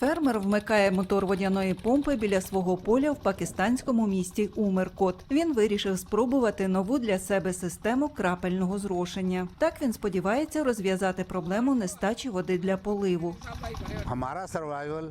Фермер вмикає мотор водяної помпи біля свого поля в пакистанському місті Умеркот. Він вирішив спробувати нову для себе систему крапельного зрошення. Так він сподівається розв'язати проблему нестачі води для поливу.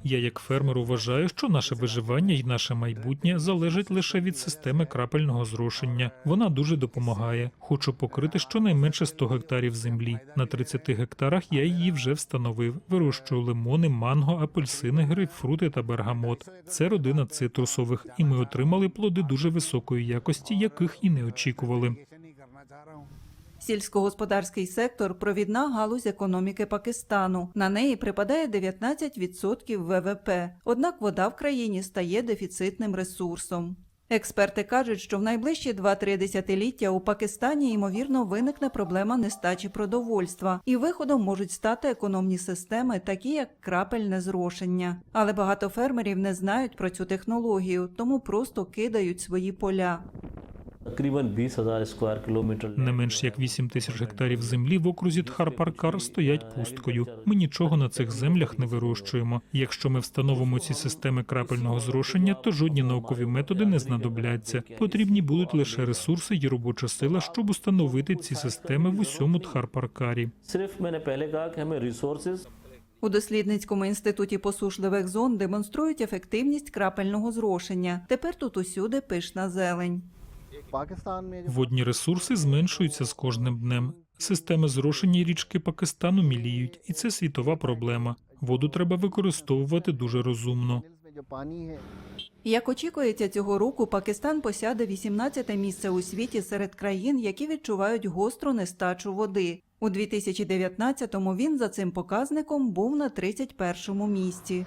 Я як фермер вважаю, що наше виживання і наше майбутнє залежить лише від системи крапельного зрошення. Вона дуже допомагає. Хочу покрити щонайменше 100 гектарів землі. На 30 гектарах я її вже встановив. Вирощую лимони, манго, апельсини апельсини, грейпфрути та бергамот. Це родина цитрусових, і ми отримали плоди дуже високої якості, яких і не очікували. Сільськогосподарський сектор провідна галузь економіки Пакистану. На неї припадає 19% ВВП. Однак вода в країні стає дефіцитним ресурсом. Експерти кажуть, що в найближчі 2-3 десятиліття у Пакистані ймовірно виникне проблема нестачі продовольства, і виходом можуть стати економні системи, такі як крапельне зрошення. Але багато фермерів не знають про цю технологію, тому просто кидають свої поля. Не менш як 8 тисяч гектарів землі в окрузі Тхарпаркар стоять пусткою. Ми нічого на цих землях не вирощуємо. Якщо ми встановимо ці системи крапельного зрошення, то жодні наукові методи не знадобляться. Потрібні будуть лише ресурси і робоча сила, щоб установити ці системи в усьому Тхарпаркарі. У дослідницькому інституті посушливих зон демонструють ефективність крапельного зрошення. Тепер тут усюди пишна зелень. Водні ресурси зменшуються з кожним днем. Системи зрошення річки Пакистану міліють, і це світова проблема. Воду треба використовувати дуже розумно. Як очікується цього року, Пакистан посяде 18-те місце у світі серед країн, які відчувають гостру нестачу води. У 2019-му він за цим показником був на 31-му місці.